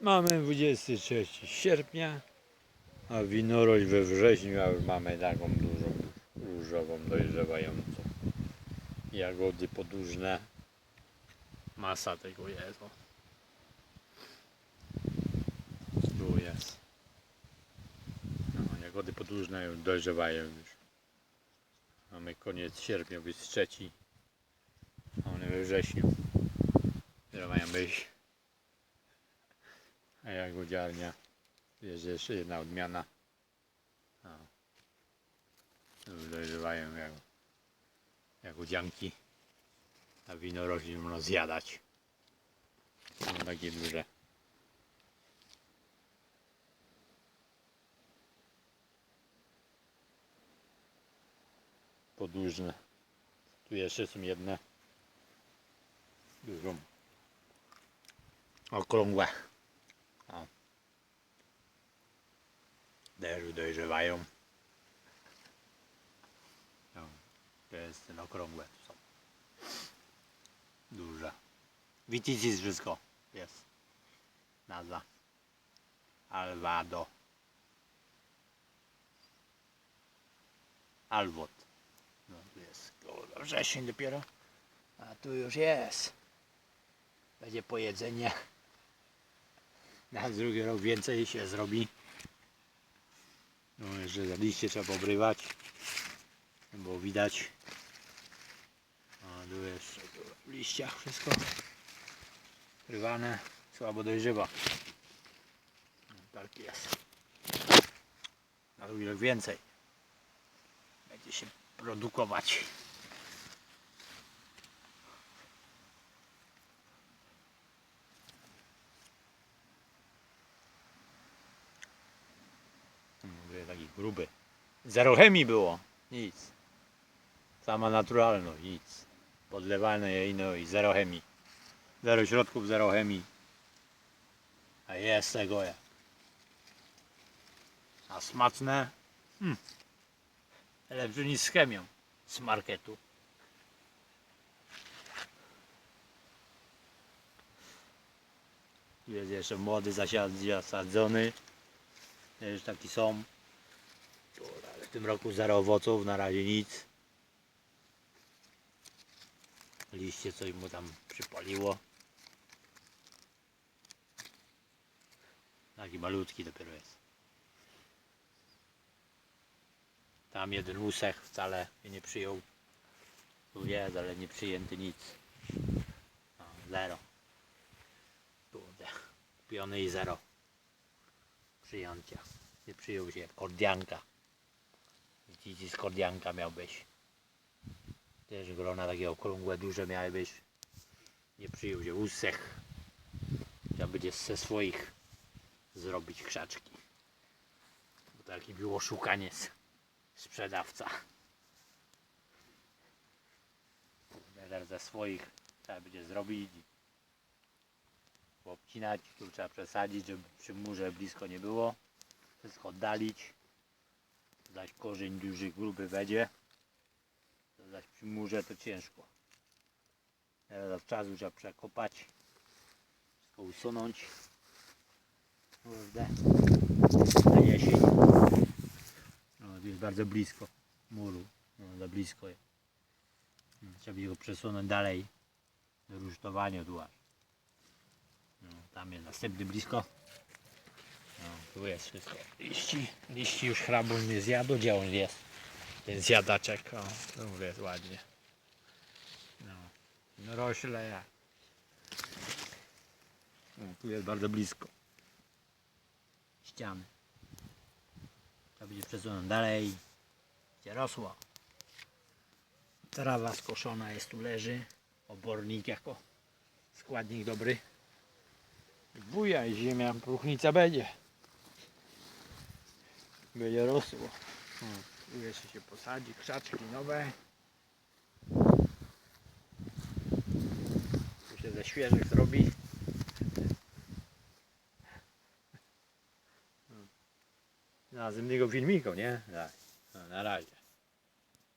Mamy 23 sierpnia, a winorość we wrześniu, a już mamy taką dużą, różową, dojrzewającą. Jagody podłużne. Masa tego jest. o. Tu jest. No, jagody podłużne już dojrzewają już. Mamy koniec sierpnia, być trzeci. A one we wrześniu. Które mają być. A jagodziarnia. Jest jeszcze jedna odmiana. O. Już dojrzewają jak, jagodzianki. A winorośli można zjadać. Są takie duże. Podłużne. Tu jeszcze są jedne. Dużą. Okrągłe. Też dojrzewają. No, to jest ten okrągłe. Tu są. Duże. Viticis wszystko jest. Nazwa. Alvado. Alwot. No tu jest koło wrzesień dopiero. A tu już jest. Będzie pojedzenie. Na drugi rok więcej się zrobi. No jeszcze za liście trzeba obrywać. Bo widać. A tu tu w liściach wszystko. Rywane. Słabo dojrzewa. No, tak jest. Na rok więcej. Będzie się produkować. Mówię taki gruby. Zero chemii było. Nic. Sama naturalność, nic. Podlewane jej no i zero chemii. Zero środków, zero chemii. A jest tego jak. A smaczne? Hmm. Lepsze niż z chemią. Z marketu. Jest jeszcze młody zasadzony. Też taki są. Tym roku zero owoców, na razie nic. Liście coś mu tam przypaliło. Taki malutki dopiero jest. Tam jeden łusek wcale mnie nie przyjął. Tu jest, ale nie przyjęty nic. No, zero. Kurde. Kupiony i zero przyjęcia. Nie przyjął się kordianka. Dzieci z kordianka miał być. Też grona takie okrągłe, duże miały być. Nie przyjął się łusek. Trzeba będzie ze swoich zrobić krzaczki. Bo taki był oszukaniec. Sprzedawca. Teraz ze swoich trzeba będzie zrobić. Obcinać, tu trzeba przesadzić, żeby przy murze blisko nie było. Wszystko oddalić. Zaś korzeń duży, gruby będzie. To Zaś przy murze to ciężko. Teraz od czasu trzeba przekopać. Wszystko usunąć. Kurde. Na jesień. No, tu jest bardzo blisko muru. No, za blisko jest. No, Trzeba by go przesunąć dalej do rusztowania tu. No, tam jest następny blisko. No, tu jest wszystko. Liści, liści już hrabun nie zjadł, gdzie on jest? Ten zjadaczek, o, tu jest ładnie. No, no rośle jak. O, tu jest bardzo blisko. Ściany. Trzeba będzie przesunąć dalej. Gdzie rosło. Trawa skoszona jest tu leży. Obornik jako składnik dobry. Buja i ziemia, próchnica będzie. Będzie rosło. Tu jeszcze się posadzi, krzaczki nowe. Tu się ze świeżych zrobi. Na następnego filmiku, nie? Tak. No, na razie.